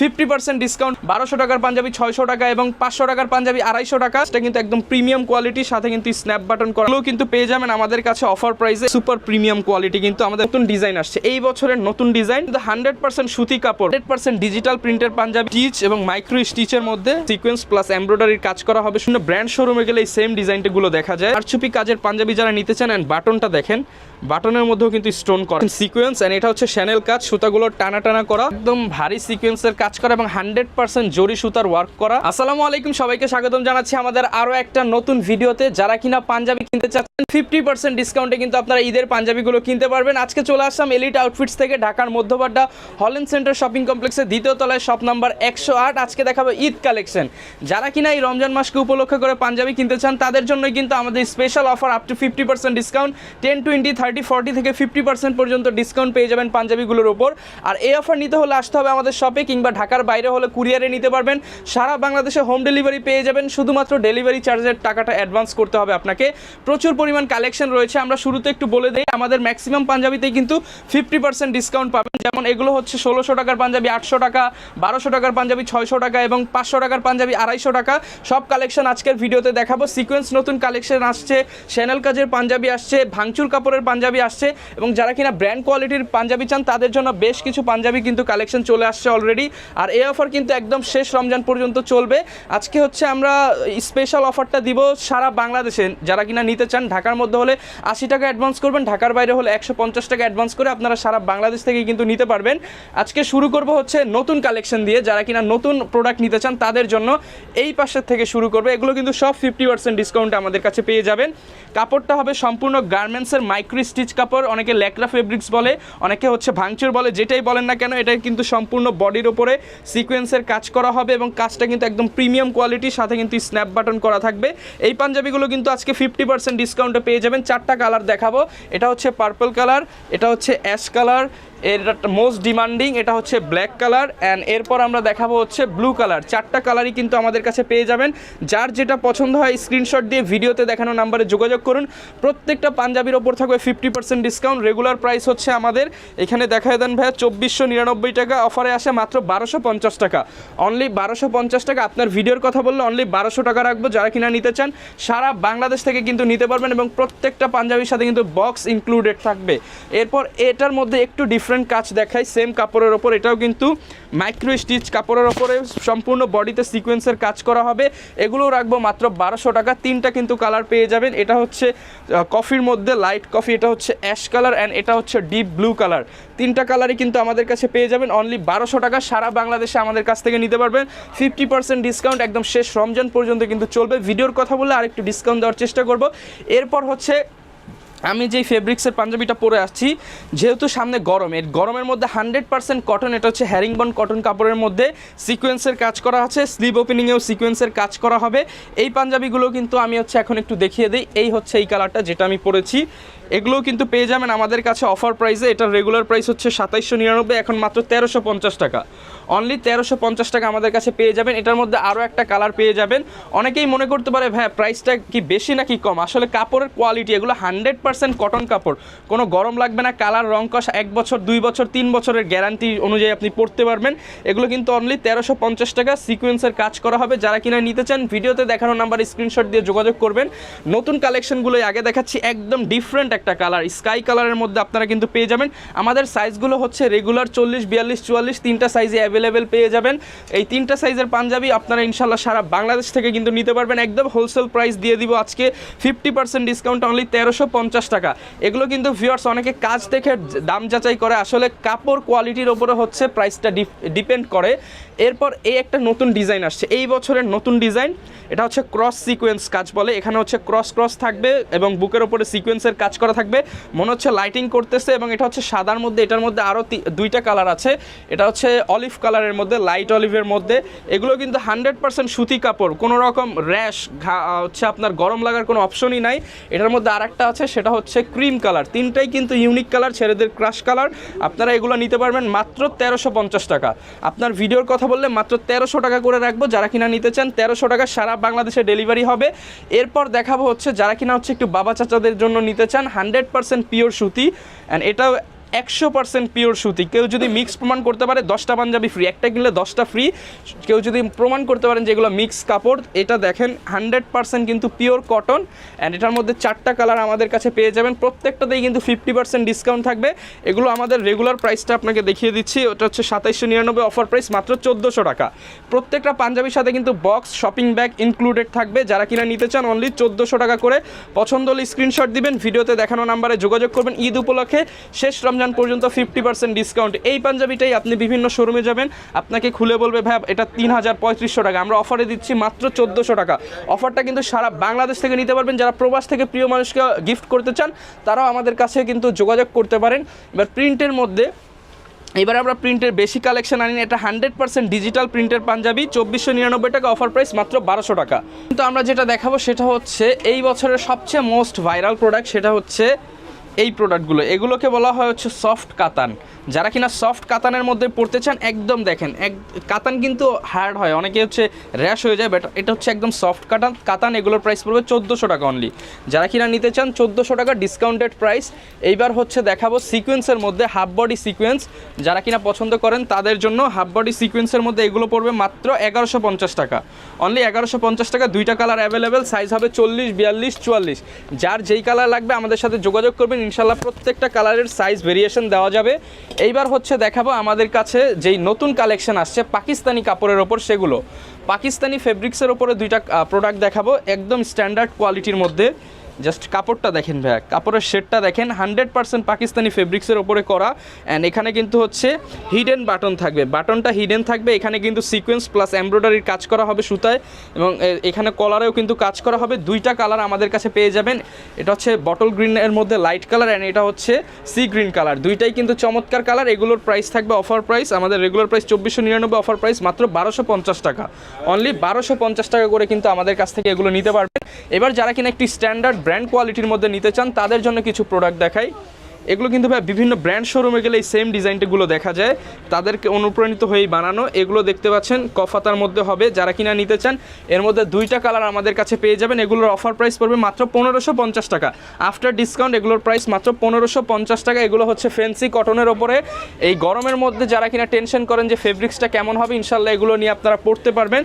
Fifty percent discount, বারোশো টাকার পাঞ্জাবি, ছয়শো টাকা এবং পাঁচশো টাকার পাঞ্জাবি, আড়াইশো টাকা। সেটা কিন্তু একদম প্রিমিয়াম কোয়ালিটির, সাথে কিন্তু স্ন্যাপ বাটন করা। এগুলোও কিন্তু পেয়ে যাবেন আমাদের কাছে অফার প্রাইসে। সুপার প্রিমিয়াম কোয়ালিটি কিন্তু আমাদের নতুন ডিজাইন আসছে। এই বছরের নতুন ডিজাইন, কিন্তু হান্ড্রেড পার্সেন্ট সুতি কাপড়, হান্ড্রেড পার্সেন্ট ডিজিটাল প্রিন্টের পাঞ্জাবি, স্টিচ এবং মাইক্রো স্টিচের মধ্যে সিকোয়েন্স প্লাস এমব্রয়ডারির কাজ করা হবে। শুনে ব্র্যান্ড শোরুমে গেলে এই সেম ডিজাইনটা গুলো দেখা যায়। আর চুপি কাজের পাঞ্জাবি যারা নিতে চান, অ্যান্ড বাটনটা দেখেন বাটনের মধ্যেও কিন্তু স্টোন করা। সিকোয়েন্স এন্ড এটা হচ্ছে শ্যানেল কাজ, সুতাগুলো টানা টানা করা। একদম ভারী সিকোয়েন্সের কাজ করা এবং হান্ড্রেড পার্সেন্ট জরি সুতার ওয়ার্ক করা। আসসালামু আলাইকুম, সবাইকে স্বাগতম জানাচ্ছি আমাদের আরও একটা নতুন ভিডিওতে। যারা কিনা পাঞ্জাবি কিনতে চাচ্ছেন ফিফটি পার্সেন্ট ডিসকাউন্টে কিন্তু আপনারা ঈদের পাঞ্জাবিগুলো কিনতে পারবেন। আজকে চলে আসলাম এলিট আউটফিটস থেকে ঢাকার মধ্যবাড্ডা হলেন সেন্টার শপিং কমপ্লেক্সের দ্বিতীয় তলায় শপ নাম্বার একশো আট। আজকে দেখাবো ঈদ কালেকশন যারা কিনা এই রমজান মাসকে উপলক্ষ করে পাঞ্জাবি কিনতে চান, তাদের জন্যই কিন্তু আমাদের special offer up to fifty percent discount ten twenty thirty forty থেকে ফিফটি পার্সেন্ট পর্যন্ত ডিসকাউন্ট পেয়ে যাবেন পাঞ্জাবিগুলোর ওপর। আর এই অফার নিতে হলে আসতে হবে আমাদের শপে কিংবা ঢাকার বাইরে হলে কুরিয়ারে নিতে পারবেন। সারা বাংলাদেশে হোম ডেলিভারি পেয়ে যাবেন। শুধুমাত্র ডেলিভারি চার্জের টাকাটা অ্যাডভান্স করতে হবে আপনাকে। প্রচুর পরিমাণ কালেকশন রয়েছে। আমরা শুরুতে একটু বলে দিই, আমাদের ম্যাক্সিমাম পাঞ্জাবিতেই কিন্তু ফিফটি পার্সেন্ট ডিসকাউন্ট পাবেন। যেমন এগুলো হচ্ছে ষোলোশো টাকার পাঞ্জাবি, আটশো টাকা, বারোশো টাকার পাঞ্জাবি, ছয়শো টাকা এবং পাঁচশো টাকার পাঞ্জাবি, আড়াইশো টাকা। সব কালেকশন আজকের ভিডিওতে দেখাবো। সিকোয়েন্স নতুন কালেকশন আসছে। শ্যানেল কাজের পাঞ্জাবি আসছে। ভাঙচুর কাপড়ের পাঞ্জাবি আসছে এবং যারা কিনা ব্র্যান্ড কোয়ালিটির পাঞ্জাবি চান, তাদের জন্য বেশ কিছু পাঞ্জাবি কিন্তু কালেকশন চলে আসছে অলরেডি আর এই অফার কিন্তু একদম শেষ রমজান পর্যন্ত চলবে। আজকে হচ্ছে আমরা স্পেশাল অফারটা দিব সারা বাংলাদেশে। যারা কিনা নিতে চান, ঢাকার মধ্যে হলে আশি টাকা অ্যাডভান্স করবেন, ঢাকার বাইরে হলে একশো পঞ্চাশ টাকা অ্যাডভান্স করে আপনারা সারা বাংলাদেশ থেকে কিন্তু নিতে পারবেন। আজকে শুরু করব হচ্ছে নতুন কালেকশন দিয়ে। যারা কিনা নতুন প্রোডাক্ট নিতে চান, তাদের জন্য এই পাশের থেকে শুরু করবে। এগুলো কিন্তু সব ফিফটি পার্সেন্ট ডিসকাউন্ট আমাদের কাছে পেয়ে যাবেন। কাপড়টা হবে সম্পূর্ণ গার্মেন্টসের মাইক্রো স্টিচ কাপড়, অনেকে ল্যাকরা ফেব্রিক্স বলে, অনেকে হচ্ছে ভাঙচুর বলে, যেটাই বলেন না কেন এটা কিন্তু সম্পূর্ণ বডির ওপরে সিকোয়েন্সের কাজ করা হবে এবং কাজটা কিন্তু একদম প্রিমিয়াম কোয়ালিটির সাথে কিন্তু স্ন্যাপ বাটন করা থাকবে। এই পাঞ্জাবিগুলো কিন্তু আজকে ফিফটি পার্সেন্ট ডিসকাউন্টে পেয়ে যাবেন। চারটা কালার দেখাবো। এটা হচ্ছে পার্পল কালার এটা হচ্ছে অ্যাশ কালার এর মোস্ট ডিমান্ডিং এটা হচ্ছে ব্ল্যাক কালার অ্যান্ড এরপর আমরা দেখাবো হচ্ছে ব্লু কালার চারটা কালারই কিন্তু আমাদের কাছে পেয়ে যাবেন। যার যেটা পছন্দ হয় স্ক্রিনশট দিয়ে ভিডিওতে দেখানো নাম্বারে যোগাযোগ করুন। প্রত্যেকটা পাঞ্জাবির ওপর থাকবে fifty percent discount regular price হচ্ছে আমাদের। এখানে দেখায় দেন ভাইয়া, চব্বিশশো নিরানব্বই টাকা অফারে আসে মাত্র বারোশো পঞ্চাশ টাকা। অনলি বারোশো পঞ্চাশ টাকা। আপনার ভিডিওর কথা বললে অনলি বারোশো টাকা রাখব। যারা কিনা নিতে চান, সারা বাংলাদেশ থেকে কিন্তু নিতে পারবেন এবং প্রত্যেকটা পাঞ্জাবির সাথে কিন্তু বক্স ইনক্লুডেড থাকবে। এরপর এটার মধ্যে একটু ডিফারেন্ট কাজ দেখাই সেম কাপড়ের ওপর। এটাও কিন্তু মাইক্রো স্টিচ কাপড়ের ওপরে সম্পূর্ণ বডিতে সিকোয়েন্সের কাজ করা হবে। এগুলো রাখব মাত্র বারোশো টাকা। তিনটা কিন্তু কালার পেয়ে যাবেন। এটা হচ্ছে কফির মধ্যে লাইট কফি এটা হচ্ছে অ্যাশ কালার অ্যান্ড এটা হচ্ছে ডিপ ব্লু কালার তিনটা কালারই কিন্তু আমাদের কাছে পেয়ে যাবেন। অনলি বারোশো টাকা সারা বাংলাদেশে আমাদের কাছ থেকে নিতে পারবেন। ফিফটি পার্সেন্ট ডিসকাউন্ট একদম শেষ রমজান পর্যন্ত কিন্তু চলবে। ভিডিওর কথা বলে আরেকটু ডিসকাউন্ট দেওয়ার চেষ্টা করব। এরপর হচ্ছে আমি যেই ফেব্রিক্সের পাঞ্জাবিটা পরে আসছি, যেহেতু সামনে গরম, এর গরমের মধ্যে হান্ড্রেড পার্সেন্ট কটন এটা হচ্ছে হ্যারিংবন কটন কাপড়ের মধ্যে সিকোয়েন্সের কাজ করা আছে স্লিভ ওপেনিংয়েও সিকোয়েন্সের কাজ করা হবে। এই পাঞ্জাবিগুলো কিন্তু আমি হচ্ছে এখন একটু দেখিয়ে দিই, এই হচ্ছে এই কালারটা যেটা আমি পরেছি। এগুলোও কিন্তু পেয়ে যাবেন আমাদের কাছে অফার প্রাইসে এটার রেগুলার প্রাইস হচ্ছে সাতাইশশো নিরানব্বই, এখন মাত্র তেরোশো পঞ্চাশ টাকা। অনলি তেরোশো পঞ্চাশ টাকা আমাদের কাছে পেয়ে যাবেন। এটার মধ্যে আরও একটা কালার পেয়ে যাবেন। অনেকেই মনে করতে পারে, ভাই প্রাইসটা কি বেশি নাকি কম? আসলে কাপড়ের কোয়ালিটি এগুলো হান্ড্রেড পার্সেন্ট কটন কাপড়। কোনো গরম লাগবে না, কালার, রং কষ, এক বছর, দুই বছর, তিন বছরের গ্যারান্টি অনুযায়ী আপনি পড়তে পারবেন। এগুলো কিন্তু অনলি তেরোশো পঞ্চাশ টাকা সিকোয়েন্সের কাজ করা হবে। যারা কিনা নিতে চান, ভিডিওতে দেখানো নাম্বার স্ক্রিনশট দিয়ে যোগাযোগ করবেন। নতুন কালেকশনগুলোই আগে দেখাচ্ছি, একদম ডিফারেন্ট একটা কালার, স্কাই কালারের মধ্যে আপনারা কিন্তু পেয়ে যাবেন। আমাদের সাইজগুলো হচ্ছে রেগুলার চল্লিশ, বিয়াল্লিশ, চুয়াল্লিশ, তিনটা সাইজে অ্যাভেলেবেল পেয়ে যাবেন। এই তিনটা সাইজের পাঞ্জাবি আপনারা ইনশাল্লাহ সারা বাংলাদেশ থেকে কিন্তু নিতে পারবেন। একদম হোলসেল প্রাইস দিয়ে দিব আজকে ফিফটি পার্সেন্ট ডিসকাউন্ট অনলি তেরোশো পঞ্চাশ টাকা। এগুলো কিন্তু ভিউয়ার্স অনেকে কাজ দেখে দাম যাচাই করে। আসলে কাপড় কোয়ালিটির ওপরে হচ্ছে প্রাইসটা ডিপেন্ড করে। এরপর এই একটা নতুন ডিজাইন আসছে। এই বছরের নতুন ডিজাইন এটা হচ্ছে ক্রস সিকোয়েন্স কাজ বলে। এখানে হচ্ছে ক্রস ক্রস থাকবে এবং বুকের ওপরে সিকোয়েন্সের কাজ করা থাকবে। মনে হচ্ছে লাইটিং করতেছে এবং এটা হচ্ছে সাদার মধ্যে, এটার মধ্যে আরও দুইটা কালার আছে। এটা হচ্ছে অলিভ কালারের মধ্যে লাইট অলিভের মধ্যে। এগুলো কিন্তু হান্ড্রেড পার্সেন্ট সুতি কাপড়, কোনো রকম র্যাশ হচ্ছে আপনার গরম লাগার কোনো অপশনই নাই। এটার মধ্যে আরেকটা আছে, সেটা হচ্ছে ক্রিম কালার তিনটাই কিন্তু ইউনিক কালার ছেলেদের ক্রাশ কালার আপনারা এগুলো নিতে পারবেন মাত্র তেরোশো পঞ্চাশ টাকা। আপনার ভিডিওর কথা বললে মাত্র তেরোশো টাকা করে রাখব। যারা কিনা নিতে চান, তেরোশো টাকা সারা বাংলাদেশে ডেলিভারি হবে। এরপর দেখাবো হচ্ছে যারা কিনা হচ্ছে একটু বাবা চাচাদের জন্য নিতে চান হান্ড্রেড পারসেন্ট পিওর সুতি অ্যান্ড এটাও একশো পার্সেন্ট পিওর সুতি। কেউ যদি মিক্স প্রমাণ করতে পারে, দশটা পাঞ্জাবি ফ্রি একটা কিনলে দশটা ফ্রি কেউ যদি প্রমাণ করতে পারেন যে এগুলো মিক্স কাপড়, এটা দেখেন হান্ড্রেড পার্সেন্ট কিন্তু পিওর কটন অ্যান্ড এটার মধ্যে চারটা কালার আমাদের কাছে পেয়ে যাবেন। প্রত্যেকটাতেই কিন্তু ফিফটি পার্সেন্ট ডিসকাউন্ট থাকবে। এগুলো আমাদের রেগুলার প্রাইসটা আপনাকে দেখিয়ে দিচ্ছি। ওটা হচ্ছে সাতাইশশো নিরানব্বই অফার প্রাইস মাত্র চোদ্দোশো টাকা। প্রত্যেকটা পাঞ্জাবির সাথে কিন্তু বক্স শপিং ব্যাগ ইনক্লুডেড থাকবে। যারা কিনা নিতে চান অনলি চোদ্দোশো টাকা করে। পছন্দ হলে স্ক্রিনশট দিবেন, ভিডিওতে দেখানো নাম্বারে যোগাযোগ করবেন। ঈদ উপলক্ষে শেষ রমজান পর্যন্ত ফিফটি পার্সেন্ট ডিসকাউন্ট এই পাঞ্জাবিটাই আপনি বিভিন্ন শোরুমে যাবেন, আপনাকে খুলে বলবে, ভাই, এটা তিন হাজার পঁয়ত্রিশশো টাকা। আমরা অফারে দিচ্ছি মাত্র চোদ্দোশো টাকা। অফারটা কিন্তু সারা বাংলাদেশ থেকে নিতে পারবেন। যারা প্রবাস থেকে প্রিয় মানুষকে গিফট করতে চান, তারাও আমাদের কাছে কিন্তু যোগাযোগ করতে পারেন। এবার প্রিন্টের মধ্যে, এবার আমরা প্রিন্টের বেশি কালেকশন আনি এটা হান্ড্রেড পার্সেন্ট ডিজিটাল প্রিন্টের পাঞ্জাবি, চব্বিশশো নিরানব্বই টাকা অফার প্রাইস মাত্র বারোশো টাকা। কিন্তু আমরা যেটা দেখাবো, সেটা হচ্ছে এই বছরের সবচেয়ে মোস্ট ভাইরাল প্রোডাক্ট সেটা হচ্ছে এই প্রোডাক্টগুলো এগুলোকে বলা হয় হচ্ছে সফট কাতান। যারা কিনা সফট কাতানের মধ্যে পড়তে চান, একদম দেখেন, এক, কাতান কিন্তু হার্ড হয়, অনেকে হচ্ছে র্যাশ হয়ে যায় বাট এটা হচ্ছে একদম সফট কাতান কাতান এগুলোর প্রাইস পড়বে চোদ্দোশো টাকা অনলি যারা কিনা নিতে চান, চোদ্দোশো টাকা ডিসকাউন্টেড প্রাইস এইবার হচ্ছে দেখাবো সিকোয়েন্সের মধ্যে হাফ বডি সিকোয়েন্স যারা কিনা পছন্দ করেন, তাদের জন্য হাফ বডি সিকোয়েন্সের মধ্যে এগুলো পড়বে মাত্র এগারোশো পঞ্চাশ টাকা। অনলি এগারোশো পঞ্চাশ টাকা, দুইটা কালার অ্যাভেলেবেল সাইজ হবে চল্লিশ, বিয়াল্লিশ, চুয়াল্লিশ। যার যেই কালার লাগবে, আমাদের সাথে যোগাযোগ করবেন। ইনশাল্লাহ প্রত্যেকটা কালারের সাইজ ভেরিয়েশন দেওয়া যাবে। এইবার হচ্ছে দেখাবো আমাদের কাছে যেই নতুন কালেকশন আসছে পাকিস্তানি কাপড়ের ওপর সেগুলো। পাকিস্তানি ফেব্রিক্সের ওপরে দুইটা প্রোডাক্ট দেখাবো, একদম স্ট্যান্ডার্ড কোয়ালিটির মধ্যে। জাস্ট কাপড়টা দেখেন ভাইয়া। কাপড়ের শেডটা দেখেন হান্ড্রেড পার্সেন্ট পাকিস্তানি ফেব্রিক্সের ওপরে করা। অ্যান্ড এখানে কিন্তু হচ্ছে হিডেন বাটন থাকবে। বাটনটা হিডেন থাকবে, এখানে কিন্তু সিকোয়েন্স প্লাস এমব্রয়ডারির কাজ করা হবে সুতায়। এবং এখানে কলারেও কিন্তু কাজ করা হবে। দুইটা কালার আমাদের কাছে পেয়ে যাবেন। এটা হচ্ছে বটল গ্রিনের মধ্যে লাইট কালার অ্যান্ড এটা হচ্ছে সি গ্রিন কালার দুইটাই কিন্তু চমৎকার কালার এগুলোর প্রাইস থাকবে অফার প্রাইস আমাদের রেগুলার প্রাইস চব্বিশশো নিরানব্বই অফার প্রাইস মাত্র বারোশো পঞ্চাশ টাকা। অনলি বারোশো পঞ্চাশ টাকা করে কিন্তু আমাদের কাছ থেকে এগুলো নিতে পারবেন। এবার যারা কিনা একটি স্ট্যান্ডার্ড ব্র্যান্ড কোয়ালিটির মধ্যে নিতে চান, তাদের জন্য কিছু প্রোডাক্ট দেখাই। এগুলো কিন্তু ভাই বিভিন্ন ব্র্যান্ড শোরুমে গেলে এই সেম ডিজাইনটাগুলো দেখা যায়। তাদেরকে অনুপ্রাণিত হয়েই বানানো। এগুলো দেখতে পাচ্ছেন, কফাতার মধ্যে হবে। যারা কিনা নিতে চান, এর মধ্যে দুইটা কালার আমাদের কাছে পেয়ে যাবেন। এগুলোর অফার প্রাইস পড়বে মাত্র পনেরোশো পঞ্চাশ টাকা। আফটার ডিসকাউন্ট এগুলোর প্রাইস মাত্র পনেরোশো পঞ্চাশ টাকা। এগুলো হচ্ছে ফেন্সি কটনের ওপরে। এই গরমের মধ্যে যারা কিনা টেনশন করেন যে ফেব্রিক্সটা কেমন হবে ইনশাল্লাহ এগুলো নিয়ে আপনারা পড়তে পারবেন।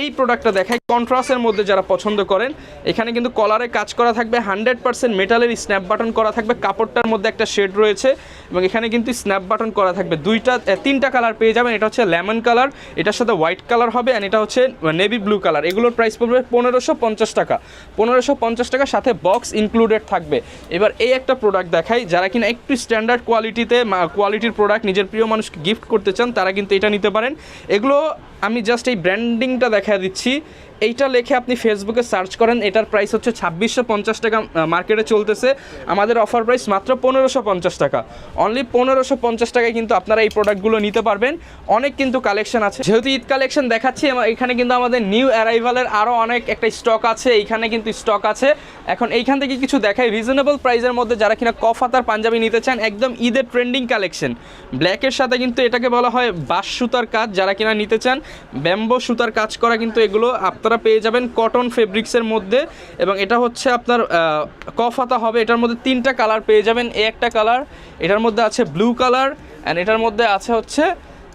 এই প্রোডাক্টটা দেখাই। কন্ট্রাস্টের মধ্যে যারা পছন্দ করেন, এখানে কিন্তু কলারে কাজ করা থাকবে হান্ড্রেড পার্সেন্ট মেটালের স্ন্যাপ বাটন করা থাকবে, কাপড়টার মধ্যে একটা শেড রয়েছে এবং এখানে কিন্তু স্ন্যাপ বাটন করা থাকবে। দুইটা তিনটা কালার পেয়ে যাবেন, এটা হচ্ছে লেমন কালার এটার সাথে হোয়াইট কালার হবে অ্যান্ড এটা হচ্ছে নেভি ব্লু কালার এগুলোর প্রাইস পড়বে পনেরোশো পঞ্চাশ টাকা। পনেরোশো পঞ্চাশ টাকার সাথে বক্স ইনক্লুডেড থাকবে। এবার এই একটা প্রোডাক্ট দেখাই, যারা কিনা একটু স্ট্যান্ডার্ড কোয়ালিটিতে কোয়ালিটির প্রোডাক্ট নিজের প্রিয় মানুষকে গিফট করতে চান, তারা কিন্তু এটা নিতে পারেন। এগুলো আমি জাস্ট এই ব্র্যান্ডিংটা দেখা দিচ্ছি। এইটা লেখে আপনি ফেসবুকে সার্চ করেন, এটার প্রাইস হচ্ছে ছাব্বিশশো পঞ্চাশ টাকা মার্কেটে চলতেছে। আমাদের অফার প্রাইস মাত্র পনেরোশো পঞ্চাশ টাকা। অনলি পনেরোশো পঞ্চাশ টাকায় কিন্তু আপনারা এই প্রোডাক্টগুলো নিতে পারবেন। অনেক কিন্তু কালেকশন আছে। যেহেতু ঈদ কালেকশন দেখাচ্ছি এখানে কিন্তু আমাদের নিউ অ্যারাইভালের আরও অনেক একটা স্টক আছে, এইখানে কিন্তু স্টক আছে। এখন এইখান থেকে কিছু দেখাই। রিজনেবল প্রাইসের মধ্যে যারা কিনা কফাতার পাঞ্জাবি নিতে চান, একদম ঈদের ট্রেন্ডিং কালেকশন ব্ল্যাকের সাথে কিন্তু এটাকে বলা হয় বাঁশ সুতার কাজ, যারা কিনা নিতে চান ব্যাম্বো সুতার কাজ করা কিন্তু এগুলো আপনারা পেয়ে যাবেন কটন ফেব্রিক্সের মধ্যে এবং এটা হচ্ছে আপনার কফাতা হবে, এটার মধ্যে তিনটা কালার পেয়ে যাবেন। এ একটা কালার, এটার মধ্যে আছে ব্লু কালার অ্যান্ড এটার মধ্যে আছে হচ্ছে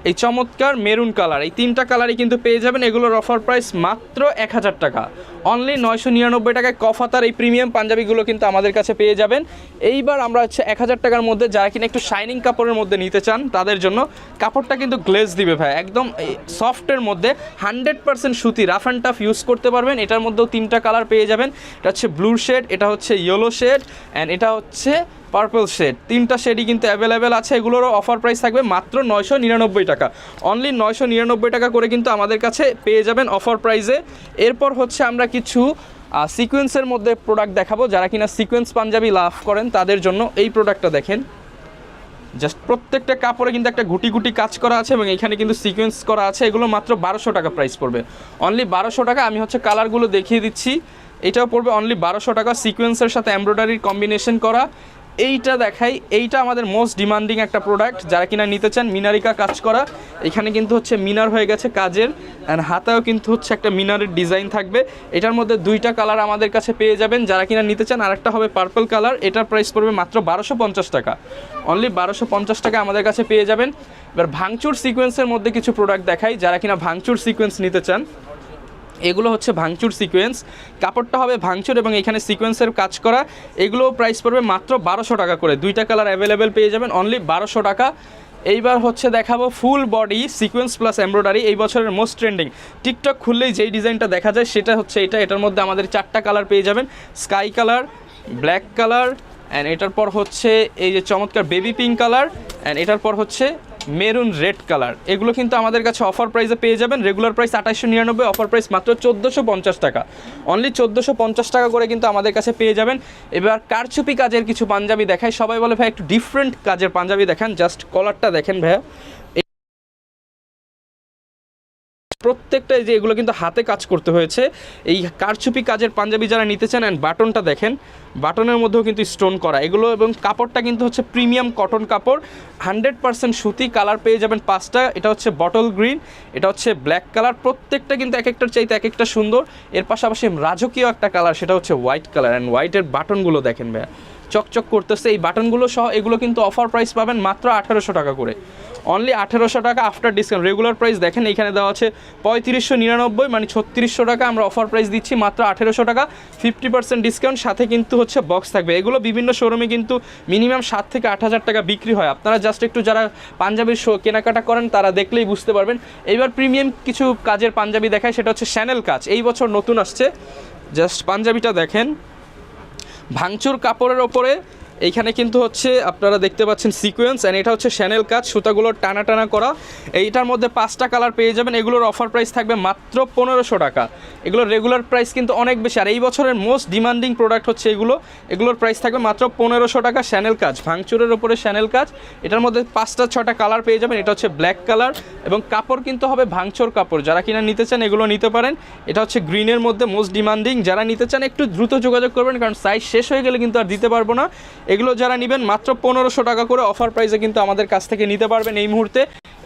এই চমৎকার মেরুন কালার, এই তিনটা কালারই কিন্তু পেয়ে যাবেন। এগুলোর অফার প্রাইস মাত্র এক হাজার টাকা। অনলি নয়শো নিরানব্বই টাকায় কফাতার এই প্রিমিয়াম পাঞ্জাবিগুলো কিন্তু আমাদের কাছে পেয়ে যাবেন। এইবার আমরা হচ্ছে এক হাজার টাকার মধ্যে যারা কিনা একটু শাইনিং কাপড়ের মধ্যে নিতে চান, তাদের জন্য কাপড়টা কিন্তু গ্লেজ দিবে ভাই। একদম সফটের মধ্যে হান্ড্রেড পার্সেন্ট সুতি রাফ অ্যান্ড টাফ ইউজ করতে পারবেন। এটার মধ্যেও তিনটা কালার পেয়ে যাবেন। এটা হচ্ছে ব্লু শেড এটা হচ্ছে ইয়েলো শেড অ্যান্ড এটা হচ্ছে পার্পল শেড তিনটা শেডই কিন্তু অ্যাভেলেবেল আছে, এগুলোরও অফার প্রাইস থাকবে মাত্র নয়শো নিরানব্বই টাকা। অনলি নয়শো নিরানব্বই টাকা করে কিন্তু আমাদের কাছে পেয়ে যাবেন অফার প্রাইসে এরপর হচ্ছে আমরা কিছু সিকোয়েন্সের মধ্যে প্রোডাক্ট দেখাবো। যারা কিনা সিকোয়েন্স পাঞ্জাবি লাভ করেন, তাদের জন্য এই প্রোডাক্টটা দেখেন। জাস্ট প্রত্যেকটা কাপড়ে কিন্তু একটা গুটি গুটি কাজ করা আছে এবং এখানে কিন্তু সিকোয়েন্স করা আছে। এগুলো মাত্র বারোশো টাকা প্রাইস পড়বে। অনলি বারোশো টাকা, আমি হচ্ছে কালারগুলো দেখিয়ে দিচ্ছি। এটাও পড়বে অনলি বারোশো টাকা। সিকোয়েন্সের সাথে এমব্রয়ডারির কম্বিনেশন করা। এইটা দেখাই, এইটা আমাদের মোস্ট ডিমান্ডিং একটা প্রোডাক্ট যারা কিনা নিতে চান মিনারিকা কাজ করা। এখানে কিন্তু হচ্ছে মিনার হয়ে গেছে কাজের অ্যান্ড হাতেও কিন্তু হচ্ছে একটা মিনারের ডিজাইন থাকবে। এটার মধ্যে দুইটা কালার আমাদের কাছে পেয়ে যাবেন। যারা কিনা নিতে চান, আরেকটা হবে পার্পল কালার এটার প্রাইস পড়বে মাত্র বারোশো পঞ্চাশ টাকা। অনলি বারোশো পঞ্চাশ টাকা আমাদের কাছে পেয়ে যাবেন। এবার ভাঙচুর সিকোয়েন্সের মধ্যে কিছু প্রোডাক্ট দেখাই, যারা কিনা ভাঙচুর সিকোয়েন্স নিতে চান। এগুলো হচ্ছে ভাঙচুর সিকোয়েন্স কাপড়টা হবে ভাঙচুর এবং এখানে সিকোয়েন্সের কাজ করা। এগুলো প্রাইস পড়বে মাত্র বারোশো টাকা করে। দুইটা কালার অ্যাভেলেবেল পেয়ে যাবেন অনলি বারোশো টাকা। এইবার হচ্ছে দেখাবো full body sequence plus embroidery এই বছরের মোস্ট ট্রেন্ডিং টিকটক খুললেই যেই ডিজাইনটা দেখা যায়, সেটা হচ্ছে এটা। এটার মধ্যে আমাদের চারটা কালার পেয়ে যাবেন। Sky colour black colour and এটার পর হচ্ছে এই যে চমৎকার বেবি পিঙ্ক কালার অ্যান্ড এটার পর হচ্ছে মেরুন রেড কালার। এগুলো কিন্তু আমাদের কাছে অফার প্রাইসে পেয়ে যাবেন। রেগুলার প্রাইস আঠাশশো নিরানব্বই অফার প্রাইস মাত্র চোদ্দোশো পঞ্চাশ টাকা। অনলি চোদ্দোশো পঞ্চাশ টাকা করে কিন্তু আমাদের কাছে পেয়ে যাবেন। এবার কারচুপি কাজের কিছু পাঞ্জাবি দেখায় সবাই বলে ভাই, একটু ডিফারেন্ট কাজের পাঞ্জাবি দেখান। জাস্ট কলারটা দেখেন ভাইয়া। প্রত্যেকটা যে এগুলো কিন্তু হাতে কাজ করতে হয়েছে। এই কারচুপি কাজের পাঞ্জাবি যারা নিতে চান অ্যান্ড বাটনটা দেখেন, বাটনের মধ্যেও কিন্তু স্টোন করা। এগুলো এবং কাপড়টা কিন্তু হচ্ছে প্রিমিয়াম কটন কাপড়। হান্ড্রেড পার্সেন্ট সুতি কালার পেয়ে যাবেন পাঁচটা। এটা হচ্ছে বটল গ্রিন এটা হচ্ছে ব্ল্যাক কালার প্রত্যেকটা কিন্তু এক একটার চাইতে এক একটা সুন্দর। এর পাশাপাশি রাজকীয় একটা কালার সেটা হচ্ছে হোয়াইট কালার অ্যান্ড হোয়াইটের বাটনগুলো দেখেন ভাইয়া। চকচক করতেছে। এই বাটনগুলো সহ এগুলো কিন্তু অফার প্রাইস পাবেন মাত্র আঠারোশো টাকা করে। অনলি আঠেরোশো টাকা আফটার ডিসকাউন্ট রেগুলার প্রাইস দেখেন, এখানে দেওয়া আছে পঁয়ত্রিশশো নিরানব্বই মানে ছত্রিশশো টাকা আমরা অফার প্রাইস দিচ্ছি, মাত্র আঠেরোশো টাকা। ফিফটি পার্সেন্ট ডিসকাউন্ট সাথে কিন্তু হচ্ছে বক্স থাকবে। এগুলো বিভিন্ন শোরুমে কিন্তু মিনিমাম সাত থেকে আট হাজার টাকা বিক্রি হয়। আপনারা জাস্ট একটু যারা পাঞ্জাবির শো কেনাকাটা করেন, তারা দেখলেই বুঝতে পারবেন। এইবার প্রিমিয়াম কিছু কাজের পাঞ্জাবি দেখায় সেটা হচ্ছে শ্যানেল কাজ। এই বছর নতুন আসছে। জাস্ট পাঞ্জাবিটা দেখেন। ভাঙচুর কাপড়ের ওপরে এইখানে কিন্তু হচ্ছে আপনারা দেখতে পাচ্ছেন সিকোয়েন্স অ্যান্ড এটা হচ্ছে শ্যানেল কাজ, সুতাগুলো টানা টানা করা। এইটার মধ্যে পাঁচটা কালার পেয়ে যাবেন। এগুলোর অফার প্রাইস থাকবে মাত্র পনেরোশো টাকা। এগুলোর রেগুলার প্রাইস কিন্তু অনেক বেশি। আর এই বছরের মোস্ট ডিমান্ডিং প্রোডাক্ট হচ্ছে এগুলো। এগুলোর প্রাইস থাকবে মাত্র পনেরোশো টাকা শ্যানেল কাজ। ভাঙচুরের ওপরে শ্যানেল কাজ। এটার মধ্যে পাঁচটা, ছটা কালার পেয়ে যাবেন। এটা হচ্ছে ব্ল্যাক কালার এবং কাপড় কিন্তু হবে ভাঙচুর কাপড়। যারা কিনা নিতে চান এগুলো নিতে পারেন। এটা হচ্ছে গ্রিনের মধ্যে মোস্ট ডিমান্ডিং যারা নিতে চান, একটু দ্রুত যোগাযোগ করবেন, কারণ সাইজ শেষ হয়ে গেলে কিন্তু আর দিতে পারব না। এগুলো যারা নেবেন মাত্র পনেরোশো টাকা করে অফার প্রাইসে কিন্তু আমাদের কাছ থেকে নিতে পারবেন এই মুহূর্তে।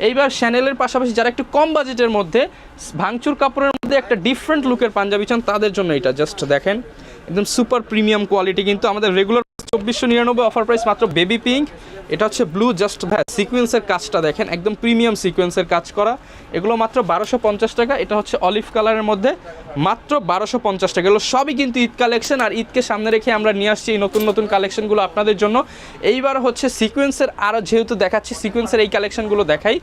এইবার শ্যানেলের পাশাপাশি যারা একটু কম বাজেটের মধ্যে, ভাঙচুর কাপড়ের মধ্যে একটা ডিফারেন্ট লুকের পাঞ্জাবি চান, তাদের জন্য এটা জাস্ট দেখেন। একদম সুপার প্রিমিয়াম কোয়ালিটি কিন্তু আমাদের রেগুলার চব্বিশশো নিরানব্বই অফার প্রাইস মাত্র বেবি পিঙ্ক এটা হচ্ছে ব্লু জাস্ট ভ্যা সিকোয়েন্সের কাজটা দেখেন, একদম প্রিমিয়াম সিকোয়েন্সের কাজ করা। এগুলো মাত্র বারোশো পঞ্চাশ টাকা, এটা হচ্ছে অলিভ কালারের মধ্যে। মাত্র বারোশো পঞ্চাশ টাকা, এগুলো সবই কিন্তু ঈদ কালেকশন আর ঈদকে সামনে রেখে আমরা নিয়ে আসছি এই নতুন নতুন কালেকশনগুলো আপনাদের জন্য। এইবার হচ্ছে সিকোয়েন্সের আরও যেহেতু দেখাচ্ছি সিকোয়েন্সের এই কালেকশনগুলো দেখাই।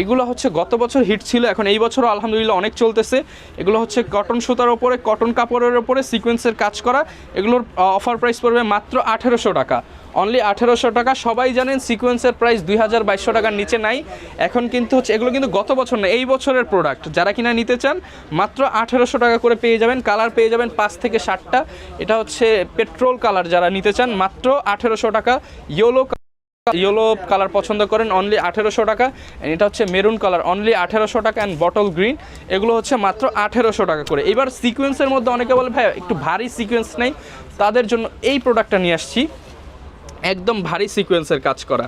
এগুলো হচ্ছে গত বছর হিট ছিল, এখন এই বছরও আলহামদুলিল্লাহ অনেক চলতেছে। এগুলো হচ্ছে কটন সুতার ওপরে কটন কাপড়ের ওপরে সিকোয়েন্সের কাজ করা। এগুলোর অফার প্রাইস পড়বে মাত্র আঠেরোশো টাকা। অনলি আঠেরোশো টাকা, সবাই জানেন সিকোয়েন্সের প্রাইস দুই হাজার বাইশশো টাকার নিচে নাই। এখন কিন্তু হচ্ছে, এগুলো কিন্তু গত বছর না, এই বছরের প্রোডাক্ট যারা কিনা নিতে চান, মাত্র আঠেরোশো টাকা করে পেয়ে যাবেন কালার পেয়ে যাবেন পাঁচ থেকে ষাটটা এটা হচ্ছে পেট্রোল কালার যারা নিতে চান, মাত্র আঠেরোশো টাকা। ইয়েলো ইয়েলো কালার পছন্দ করেন অনলি আঠেরোশো টাকা। এটা হচ্ছে মেরুন কালার অনলি আঠেরোশো টাকা অ্যান্ড বটল গ্রিন এগুলো হচ্ছে মাত্র আঠেরোশো টাকা করে। এবার সিকোয়েন্সের মধ্যে অনেকে বলে, ভাই, একটু ভারী সিকোয়েন্স নেই। তাদের জন্য এই প্রোডাক্টটা নিয়ে আসছি। একদম ভারী সিকোয়েন্সের কাজ করা।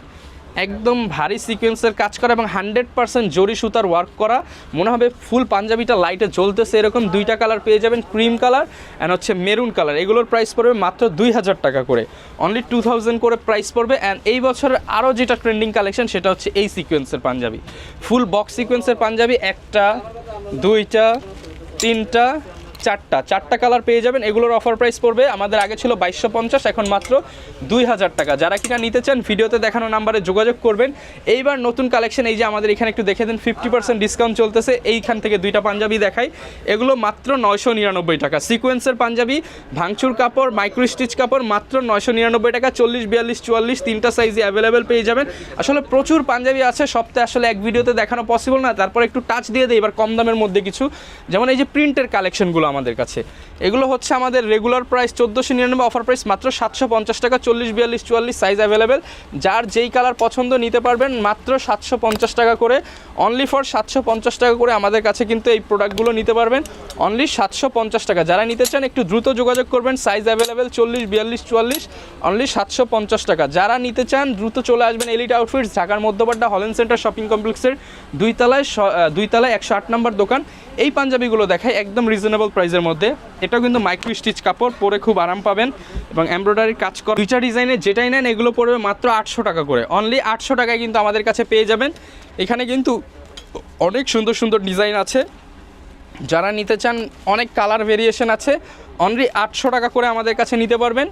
একদম ভারী সিকোয়েন্সের কাজ করা এবং হান্ড্রেড পার্সেন্ট জরি সুতার ওয়ার্ক করা। মনে হবে ফুল পাঞ্জাবিটা লাইটে জ্বলতেছে এরকম। দুইটা কালার পেয়ে যাবেন ক্রিম কালার অ্যান্ড হচ্ছে মেরুন কালার এগুলোর প্রাইস পড়বে মাত্র দুই হাজার টাকা করে। অনলি টু থাউজেন্ড করে প্রাইস পড়বে অ্যান্ড এই বছরের আরও যেটা ট্রেন্ডিং কালেকশন সেটা হচ্ছে এই সিকোয়েন্সের পাঞ্জাবি। ফুল বক্স সিকোয়েন্সের পাঞ্জাবি, একটা, দুইটা, তিনটা চারটা চারটা কালার পেয়ে যাবেন, এগুলোর অফার প্রাইস পড়বে। আমাদের আগে ছিল বাইশশো পঞ্চাশ, এখন মাত্র দুই হাজার টাকা। যারা কিনা নিতে চান, ভিডিওতে দেখানো নাম্বারে যোগাযোগ করবেন। এইবার নতুন কালেকশন এই যে আমাদের এখানে একটু দেখে দিন ফিফটি পার্সেন্ট ডিসকাউন্ট চলতেছে। এইখান থেকে দুইটা পাঞ্জাবি দেখাই। এগুলো মাত্র নয়শো নিরানব্বই টাকা। সিকোয়েন্সের পাঞ্জাবি, ভাঙচুর কাপড় মাইক্রো স্টিচ কাপড়, মাত্র নয়শো নিরানব্বই টাকা। চল্লিশ, বিয়াল্লিশ, চুয়াল্লিশ, তিনটা সাইজে অ্যাভেলেবেল পেয়ে যাবেন। আসলে প্রচুর পাঞ্জাবি আছে সপ্তাহে আসলে এক ভিডিওতে দেখানো পসিবল না। তারপর একটু টাচ দিয়ে দেয় এবার কম দামের মধ্যে কিছু। যেমন এই যে প্রিন্টের কালেকশনগুলো আমাদের কাছে। এগুলো হচ্ছে আমাদের রেগুলার প্রাইস চোদ্দোশো নিরানব্বই অফার প্রাইস মাত্র সাতশো পঞ্চাশ টাকা, চল্লিশ, বিয়াল্লিশ, চুয়াল্লিশ সাইজ অ্যাভেলেবেল যার যেই কালার পছন্দ নিতে পারবেন, মাত্র সাতশো পঞ্চাশ টাকা করে। অনলি ফর সাতশো পঞ্চাশ টাকা করে আমাদের কাছে কিন্তু এই প্রোডাক্টগুলো নিতে পারবেন। অনলি সাতশো পঞ্চাশ টাকা। যারা নিতে চান, একটু দ্রুত যোগাযোগ করবেন। সাইজ অ্যাভেলেবেল চল্লিশ, বিয়াল্লিশ, চুয়াল্লিশ অনলি সাতশো পঞ্চাশ টাকা। যারা নিতে চান, দ্রুত চলে আসবেন এলিট আউটফিটস ঢাকার মধ্যপাড্ডা হলেন সেন্টার শপিং কমপ্লেক্সের দুই তলায় দুই তলায় একশো আট নম্বর দোকান। এই পাঞ্জাবিগুলো দেখায় একদম রিজনেবল প্রাইসের মধ্যে। এটাও কিন্তু মাইক্রো স্টিচ কাপড়, পরে খুব আরাম পাবেন এবং এমব্রয়ডারি কাজ করা দুইটা ডিজাইনে যেটাই নেন, এগুলো পড়বে মাত্র আটশো টাকা করে। অনলি আটশো টাকায় কিন্তু আমাদের কাছে পেয়ে যাবেন। এখানে কিন্তু অনেক সুন্দর সুন্দর ডিজাইন আছে। যারা নিতে চান, অনেক কালার ভেরিয়েশন আছে। অনলি আটশো টাকা করে আমাদের কাছে নিতে পারবেন।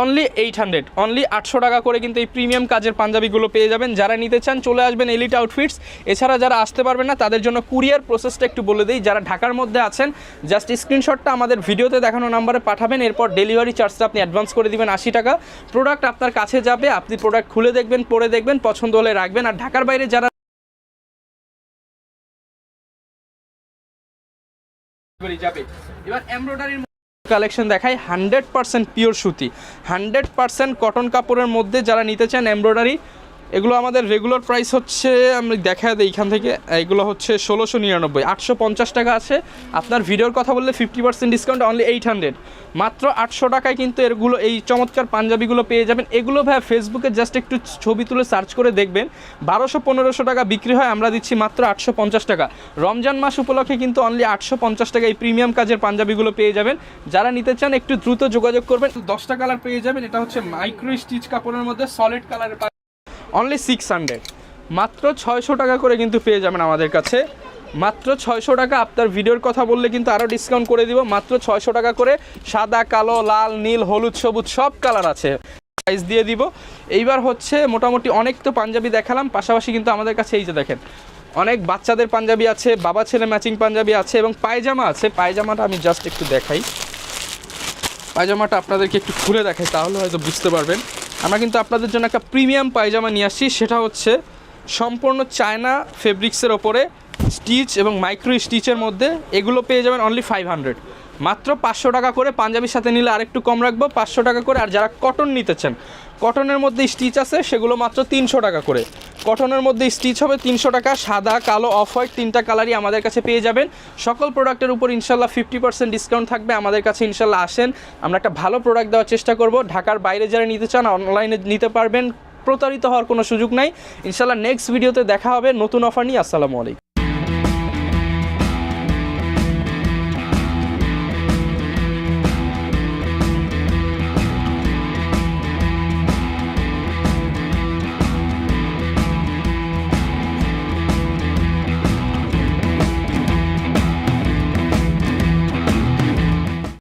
অনলি এইট হান্ড্রেড অনলি আটশো টাকা করে কিন্তু এই প্রিমিয়াম কাজের পাঞ্জাবিগুলো পেয়ে যাবেন। যারা নিতে চান, চলে আসবেন এলিট আউটফিটস এছাড়া যারা আসতে পারবেন না, তাদের জন্য কুরিয়ার প্রসেসটা একটু বলে দিই। যারা ঢাকার মধ্যে আছেন জাস্ট স্ক্রিনশটটা আমাদের ভিডিওতে দেখানো নাম্বারে পাঠাবেন। এরপর ডেলিভারি চার্জটা আপনি অ্যাডভান্স করে দিবেন আশি টাকা। প্রোডাক্ট আপনার কাছে যাবে, আপনি প্রোডাক্ট খুলে দেখবেন, পরে দেখবেন, পছন্দ হলে রাখবেন। আর ঢাকার বাইরে যারা যাবে, এবার এমব্রয়ডারির কালেকশন দেখাই হান্ড্রেড পার্সেন্ট পিওর সুতি। হান্ড্রেড পার্সেন্ট কটন কাপড়ের মধ্যে যারা নিতে চান এমব্রয়ডারি এগুলো আমাদের রেগুলার প্রাইস হচ্ছে আমি দেখা দিই এখান থেকে। এগুলো হচ্ছে ষোলোশো নিরানব্বই, আটশো পঞ্চাশ টাকা আছে। আপনার ভিডিওর কথা বললে fifty percent discount only eight hundred মাত্র আটশো টাকায় কিন্তু এগুলো এই চমৎকার পাঞ্জাবিগুলো পেয়ে যাবেন। এগুলো ভাই ফেসবুকে জাস্ট একটু ছবি তুলে সার্চ করে দেখবেন। বারোশো, পনেরোশো টাকা বিক্রি হয়, আমরা দিচ্ছি মাত্র আটশো পঞ্চাশ টাকা। রমজান মাস উপলক্ষে কিন্তু অনলি আটশো পঞ্চাশ টাকা এই প্রিমিয়াম কাজের পাঞ্জাবিগুলো পেয়ে যাবেন। যারা নিতে চান, একটু দ্রুত যোগাযোগ করবেন। দশটা কালার পেয়ে যাবেন, এটা হচ্ছে মাইক্রো স্টিচ কাপড়ের মধ্যে সলিড কালারের অনলি সিক্স মাত্র ছয়শো টাকা করে কিন্তু পেয়ে যাবেন আমাদের কাছে। মাত্র ছয়শো টাকা আপনার ভিডিওর কথা বললে কিন্তু আরও ডিসকাউন্ট করে দিব। মাত্র ছয়শো টাকা করে সাদা, কালো, লাল, নীল, হলুদ, সবুজ সব কালার আছে। প্রাইস দিয়ে দিব। এইবার হচ্ছে মোটামুটি অনেক তো পাঞ্জাবি দেখালাম। পাশাপাশি কিন্তু আমাদের কাছে এই যে দেখেন, অনেক বাচ্চাদের পাঞ্জাবি আছে, বাবা ছেলে ম্যাচিং পাঞ্জাবি আছে এবং পায়জামা আছে। পায়জামাটা আমি জাস্ট একটু দেখাই। পায়জামাটা আপনাদেরকে একটু খুলে দেখাই, তাহলে হয়তো বুঝতে পারবেন। আমরা কিন্তু আপনাদের জন্য একটা প্রিমিয়াম পায়জামা নিয়ে আসছি। সেটা হচ্ছে সম্পূর্ণ চায়না ফেব্রিক্সের ওপরে স্টিচ এবং মাইক্রো স্টিচের মধ্যে। এগুলো পেয়ে যাবেন অনলি ফাইভ হান্ড্রেড মাত্র পাঁচশো টাকা করে পাঞ্জাবির সাথে নিলে আরেকটু কম রাখব, পাঁচশো টাকা করে। আর যারা কটন নিতেছেন কটনের মধ্যে স্টিচ আছে, সেগুলো মাত্র তিনশো টাকা করে। কটনের মধ্যে স্টিচ হবে তিনশো টাকা, সাদা, কালো, অফ হোয়াইট তিনটা কালারই আমাদের কাছে পেয়ে যাবেন। সকল প্রোডাক্টের উপর ইনশাল্লাহ ফিফটি পার্সেন্ট ডিসকাউন্ট থাকবে, আমাদের কাছে ইনশাল্লাহ আসেন। আমরা একটা ভালো প্রোডাক্ট দেওয়ার চেষ্টা করব। ঢাকার বাইরে যারা নিতে চান, অনলাইনে নিতে পারবেন। প্রতারিত হওয়ার কোনো সুযোগ নাই। ইনশাল্লাহ নেক্সট ভিডিওতে দেখা হবে। নতুন অফার নিয়ে আসসালামু আলাইকুম।